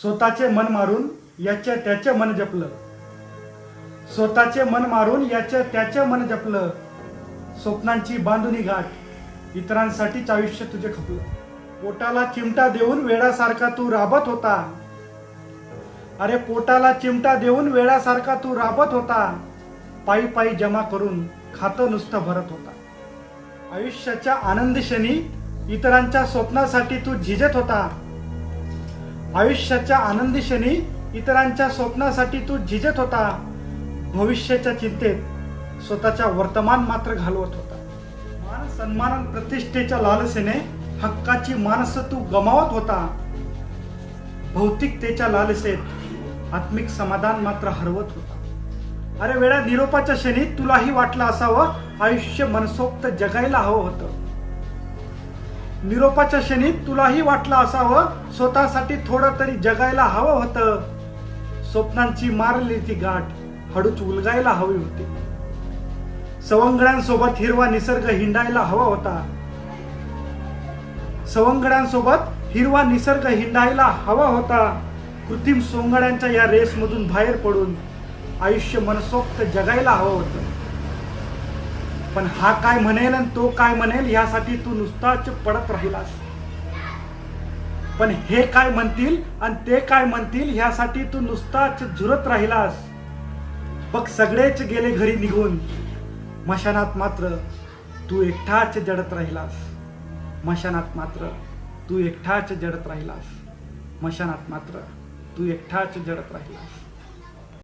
स्वतःचे मन मारून याच्या त्याचे मन जपलं. स्वतःचे मन मारून याच्या त्याचे मन जपलं. स्वप्नांची बांधुनी गाठ इतरांसाठीच आयुष्य तुझे खपलं. पोटाला चिमटा देऊन वेळासारखा तू राबत होता. अरे पोटाला चिमटा देऊन वेळासारखा तू राबत होता. पायी पायी जमा करून खातं नुसतं भरत होता. आयुष्याच्या आनंदी क्षणी इतरांच्या स्वप्नासाठी तू झिजत होता. आयुष्याच्या आनंदी क्षणी इतरांच्या स्वप्नासाठी तू झिजत होता. भविष्याच्या चिंतेत स्वतःच्या वर्तमान मात्र घालवत होता. मान सन्मान प्रतिष्ठेच्या लालसेने हक्काची माणसं तू गमावत होता. भौतिकतेच्या लालसेत आत्मिक समाधान मात्र हरवत होता. अरे वेळा निरोपाच्या क्षणी तुलाही वाटलं असावं आयुष्य मनसोक्त जगायला हवं होतं. निरोपाच्या क्षणी तुलाही वाटलं असावं स्वतःसाठी थोडं तरी जगायला हवं होतं. स्वप्नांची मारली ती गाठ हळूच उलगायला हवी होती. सवंगड्यांसोबत हिरवा निसर्ग हिंडायला हवा होता. सवंगड्यांसोबत हिरवा निसर्ग हिंडायला हवा होता. कृत्रिम सोंगड्यांच्या या रेसमधून बाहेर पडून आयुष्य मनसोक्त जगायला हवं होतं. पण हा काय म्हणेल आणि तो काय म्हणेल यासाठी तू नुसताच पडत राहिलास. पण हे काय म्हणतील आणि ते काय म्हणतील ह्यासाठी तू नुसताच झुरत राहिलास. बघ सगळेच गेले घरी निघून. मशानात मात्र तू एकटाच जडत राहिलास. मशानात मात्र तू एकटाच जडत राहिलास. मशानात मात्र तू एकटाच जडत राहिलास.